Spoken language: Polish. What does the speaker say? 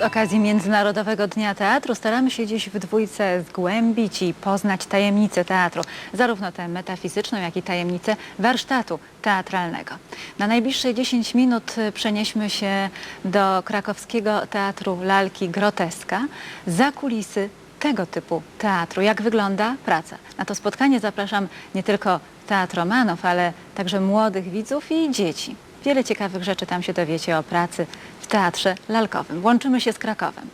okazji Międzynarodowego Dnia Teatru staramy się dziś w dwójce zgłębić i poznać tajemnice teatru, zarówno tę metafizyczną, jak i tajemnicę warsztatu teatralnego. Na najbliższe 10 minut przenieśmy się do krakowskiego Teatru Lalki Groteska za kulisy tego typu teatru. Jak wygląda praca? Na to spotkanie zapraszam nie tylko teatromanów, ale także młodych widzów i dzieci. Wiele ciekawych rzeczy tam się dowiecie o pracy w teatrze lalkowym. Łączymy się z Krakowem.